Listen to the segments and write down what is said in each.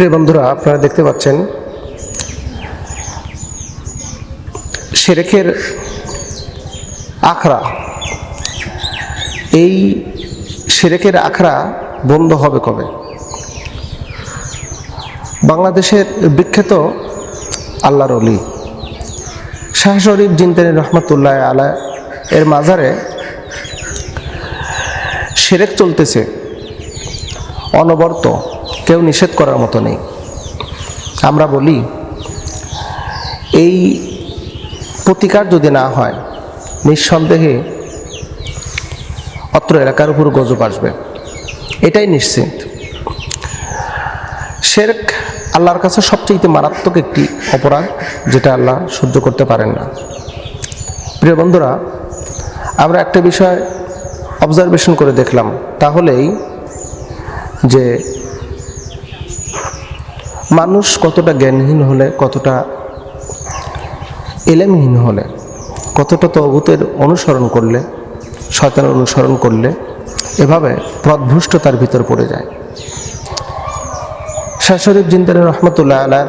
প্রিয় বন্ধুরা, আপনারা দেখতে পাচ্ছেন শেরেখের আখড়া। এই শেরেখের আখড়া বন্ধ হবে কবে? বাংলাদেশের বিখ্যাত আল্লাহর অলি শাহ শরীফ জিনতানি রহমতুল্লাহ আলা এর মাজারে সেরেক চলতেছে, অনবর্ত। কেউ নিষেধ করার মতো নেই। আমরা বলি, এই প্রতিকার যদি না হয়, নিঃসন্দেহে অত্র এলাকার উপর গজব আসবে। এটাই নিশ্চিত। শেরক আল্লাহর কাছে সবচেয়ে মারাত্মক একটি অপরাধ, যেটা আল্লাহ সহ্য করতে পারেন না। প্রিয় বন্ধুরা, আমরা একটা বিষয় অবজারভেশন করে দেখলাম। তাহলেই যে মানুষ কতটা জ্ঞানহীন হলে কতটা এলেমহীন হলে, কতটা তবুতের অনুসরণ করলে, শয়তানের অনুসরণ করলে, এভাবে পথভ্রষ্টতার ভিতর পড়ে যায়। শাহ শরীফ জিন্দার রহমতুল্লাহ আলার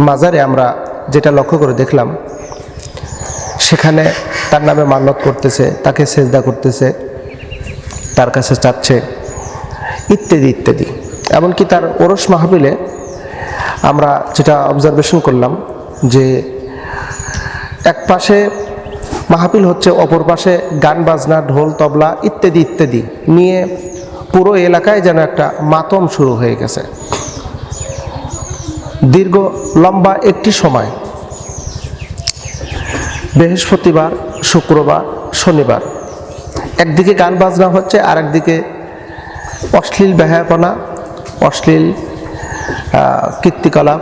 মাজারে আমরা যেটা লক্ষ্য করে দেখলাম, সেখানে তার নামে মান্যত করতেছে, তাকে সেজদা করতেছে, তার কাছে চাচ্ছে, ইত্যাদি ইত্যাদি। এমনকি তার ওরস মাহফিলে আমরা যেটা অবজারভেশন করলাম যে এক পাশে মাহফিল হচ্ছে, অপর পাশে গান, বাজনা, ঢোল, তবলা ইত্যাদি ইত্যাদি নিয়ে পুরো এলাকায় যেন একটা মাতম শুরু হয়ে গেছে। দীর্ঘ লম্বা একটি সময়, বৃহস্পতিবার, শুক্রবার, শনিবার। একদিকে গান, বাজনা হচ্ছে আর একদিকে অশ্লীল ব্যাহাপনা অশ্লীল কীর্তিকলাপ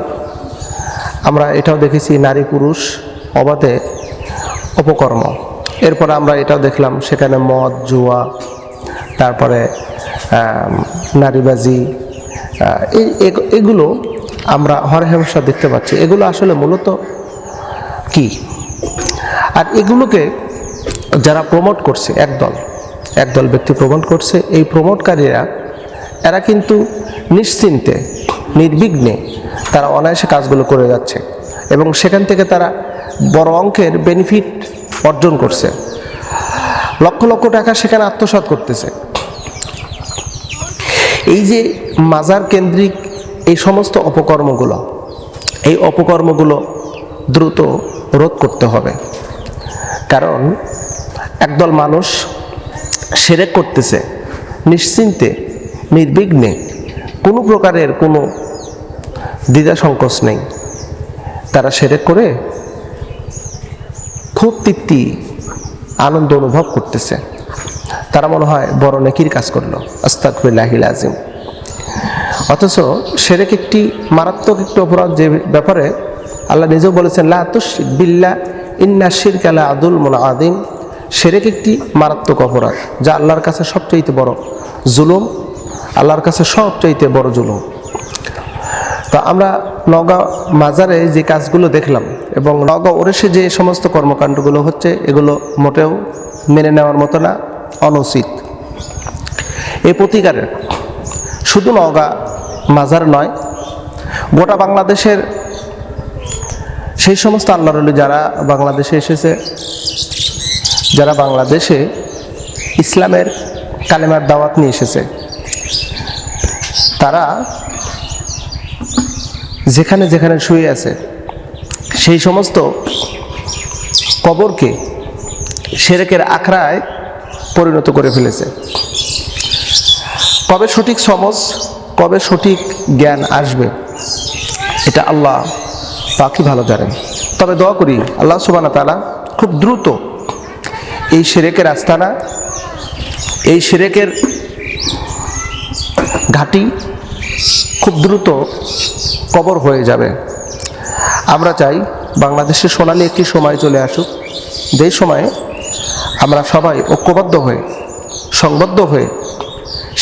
আমরা এটাও দেখেছি নারী পুরুষ অবাধে অপকর্ম। এরপর আমরা এটাও দেখলাম সেখানে মদ, জুয়া, তারপরে নারীবাজি এগুলো আমরা হরহেমসা দেখতে পাচ্ছি। এগুলো আসলে মূলত কি? আর এগুলোকে যারা প্রমোট করছে, একদল একদল ব্যক্তি প্রমোট করছে, এই প্রমোটকারীরা, এরা কিন্তু নিশ্চিন্তে নির্বিঘ্নে তারা অনায়াসে কাজগুলো করে যাচ্ছে এবং সেখান থেকে তারা বড় অঙ্কের বেনিফিট অর্জন করছে। লক্ষ লক্ষ টাকা সেখানে আত্মসাৎ করতেছে। এই যে মাজার কেন্দ্রিক এই সমস্ত অপকর্মগুলো, এই অপকর্মগুলো দ্রুত রোধ করতে হবে। কারণ একদল মানুষ সেরেক করতেছে, নিশ্চিন্তে, নির্বিঘ্নে কোনো প্রকারের কোনো দ্বিধা সংকোচ নেই। তারা সেরেক করে খুব তৃপ্তি, আনন্দ অনুভব করতেছে। তারা মনে হয় বড় নেকির কাজ করল। আস্তাকফিল্লাহিল আজিম অথচ সেরেক একটি মারাত্মক একটি অপরাধ যে ব্যাপারে আল্লাহ নিজেও বলেছেন, লা তুশরিক বিল্লাহ, ইন্না শিরক আলা আদুল মুন আদিম সেরেক একটি মারাত্মক অপরাধ যা আল্লাহর কাছে সবচাইতে বড় জুলুম। আল্লাহর কাছে সবচাইতে বড় জুলুম। তো আমরা নগাঁও মাজারে যে কাজগুলো দেখলাম এবং নগাঁও ওরেসে যে সমস্ত কর্মকাণ্ডগুলো হচ্ছে, এগুলো মোটেও মেনে নেওয়ার মতো না, অনুচিত। এই প্রতিকারের শুধু নওগাঁ মাজার নয়, গোটা বাংলাদেশের সেই সমস্ত আল্লাহরলি যারা বাংলাদেশে এসেছে, যারা বাংলাদেশে ইসলামের কালেমার দাওয়াত নিয়ে এসেছে তারা যেখানে যেখানে শুয়ে আছে, সেই সমস্ত কবরকে সেরেকের আখড়ায় পরিণত করে ফেলেছে। কবে সঠিক সমজ, কবে সঠিক জ্ঞান আসবে, এটা আল্লাহ পাখি ভালো জানেন। তবে দোয়া করি, আল্লাহ সুবানা তালা খুব দ্রুত এই সেরেকের আস্তানা, এই সেরেকের ঘাটি খুব দ্রুত কবর হয়ে যাবে। আমরা চাই বাংলাদেশের সোনালি একটি সময় চলে আসুক, যেই সময়ে আমরা সবাই ঐক্যবদ্ধ হয়ে, সংবদ্ধ হয়ে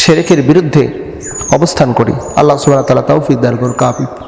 সেরেকের বিরুদ্ধে অবস্থান করি। আল্লাহ সুবাহ তালা তৌফিক গোর কাফি